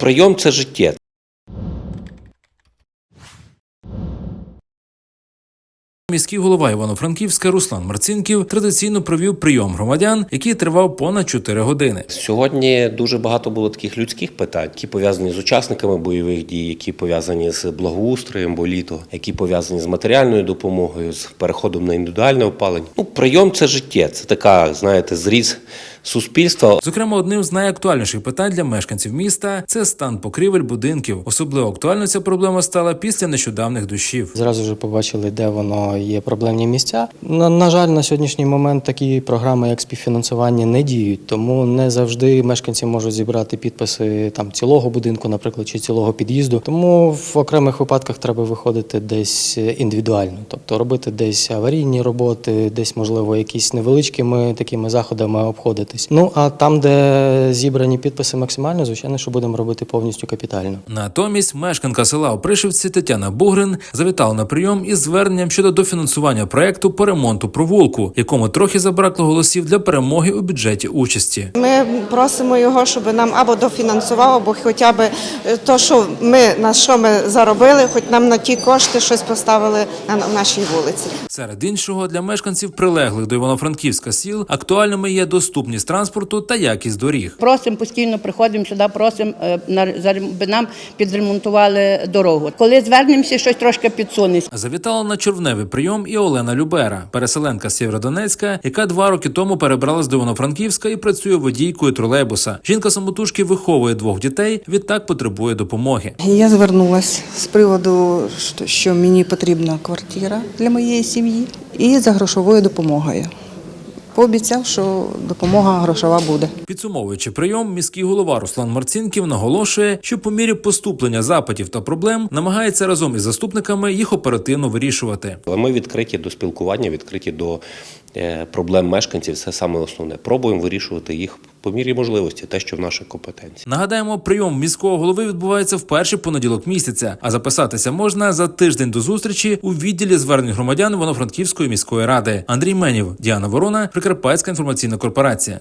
Прийом це життя. Міський голова Івано-Франківська Руслан Марцинків традиційно провів прийом громадян, який тривав понад 4 години. Сьогодні дуже багато було таких людських питань, які пов'язані з учасниками бойових дій, які пов'язані з благоустроєм, бо літо, які пов'язані з матеріальною допомогою, з переходом на індивідуальне опалення. Ну, прийом це життя. Це така, знаєте, зріз суспільства. Зокрема, одним з найактуальніших питань для мешканців міста це стан покрівель будинків. Особливо актуальною ця проблема стала після нещодавних дощів. Зразу ж побачили, де воно є проблемні місця. На, на жаль, на сьогоднішній момент такі програми, як співфінансування, не діють, тому не завжди мешканці можуть зібрати підписи там цілого будинку, наприклад, чи цілого під'їзду. Тому в окремих випадках треба виходити десь індивідуально, тобто робити десь аварійні роботи, десь можливо якісь невеличкими такими заходами обходитись. Ну а там, де зібрані підписи максимально, звичайно, що будемо робити повністю капітально. Натомість мешканка села Опришівці Тетяна Бугрин завітала на прийом із зверненням щодо дофінансування проекту по ремонту провулку, якому трохи забракло голосів для перемоги у бюджеті участі. Ми просимо його, щоб нам або дофінансував, або хоча б е, то, що ми на що ми заробили, хоч нам на ті кошти щось поставили на на нашій вулиці. Серед іншого для мешканців прилеглих до Івано-Франківська сіл актуальними є доступність транспорту та якість доріг. Просимо постійно, приходимо сюди, просимо, е, би нам підремонтували дорогу. Коли звернемося, щось трошки підсунеться. Завітала на червневий прийом і Олена Любера, переселенка з Сєвєродонецька, яка два роки тому перебралась до Івано-Франківська і працює водійкою тролейбуса. Жінка самотужки виховує двох дітей, відтак потребує допомоги. Я звернулася з приводу, що мені потрібна квартира для моєї сім'ї і за грошовою допомогою. Пообіцяв, що допомога грошова буде. Підсумовуючи прийом, міський голова Руслан Марцінків наголошує, що по мірі поступлення запитів та проблем намагається разом із заступниками їх оперативно вирішувати. Але ми відкриті до спілкування, відкриті до е, проблем мешканців. Це саме основне. Пробуємо вирішувати їх по мірі можливості, те, що в наших компетенції. Нагадаємо, прийом міського голови відбувається в перший понеділок місяця, а записатися можна за тиждень до зустрічі у відділі звернень громадян Івано-Франківської міської ради. Андрій Менів, Діана Ворона, Прикарпатська інформаційна корпорація.